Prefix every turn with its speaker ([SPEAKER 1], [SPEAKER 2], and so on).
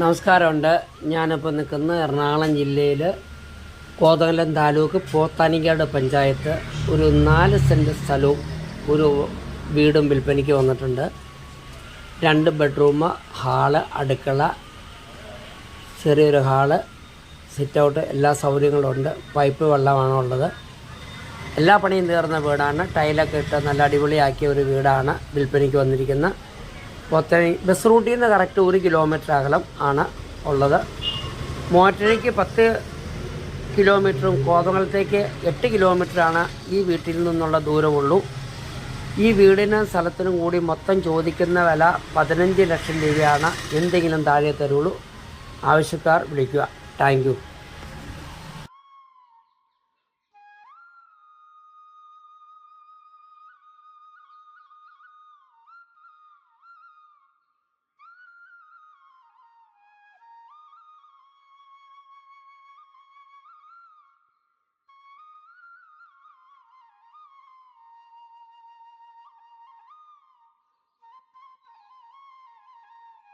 [SPEAKER 1] നമസ്കാരമുണ്ട്. ഞാനിപ്പോൾ നിൽക്കുന്നത് എറണാകുളം ജില്ലയിൽ കോതമംഗലം താലൂക്ക് പോത്താനിക്കാട് പഞ്ചായത്ത് ഒരു നാല് സെന്റ് സ്ഥലവും ഒരു വീടും വിൽപ്പനയ്ക്ക് വന്നിട്ടുണ്ട്. രണ്ട് ബെഡ്റൂം ഹാൾ അടുക്കള ചെറിയൊരു ഹാൾ സിറ്റ് ഔട്ട് എല്ലാ സൗകര്യങ്ങളും ഉണ്ട്. പൈപ്പ് വെള്ളമാണ് ഉള്ളത്. എല്ലാ പണിയും തീർന്ന വീടാണ്. ടൈലൊക്കെ ഇട്ട് നല്ല അടിപൊളിയാക്കിയ ഒരു വീടാണ് വിൽപ്പനയ്ക്ക് വന്നിരിക്കുന്ന പൊത്തനി ബസ് റൂട്ടിൽ നിന്ന് കറക്റ്റ് ഒരു കിലോമീറ്റർ അകലം ആണ് ഉള്ളത്. മോറ്റണിക്ക് പത്ത് കിലോമീറ്ററും കോതമംഗലത്തേക്ക് എട്ട് കിലോമീറ്ററാണ് ഈ വീട്ടിൽ നിന്നുള്ള ദൂരമുള്ളൂ. ഈ വീടിനും സ്ഥലത്തിനും കൂടി മൊത്തം ചോദിക്കുന്ന വില പതിനഞ്ച് ലക്ഷം രൂപയാണ്. എന്തെങ്കിലും താഴെ തരുള്ളൂ. ആവശ്യക്കാർ വിളിക്കുക. താങ്ക്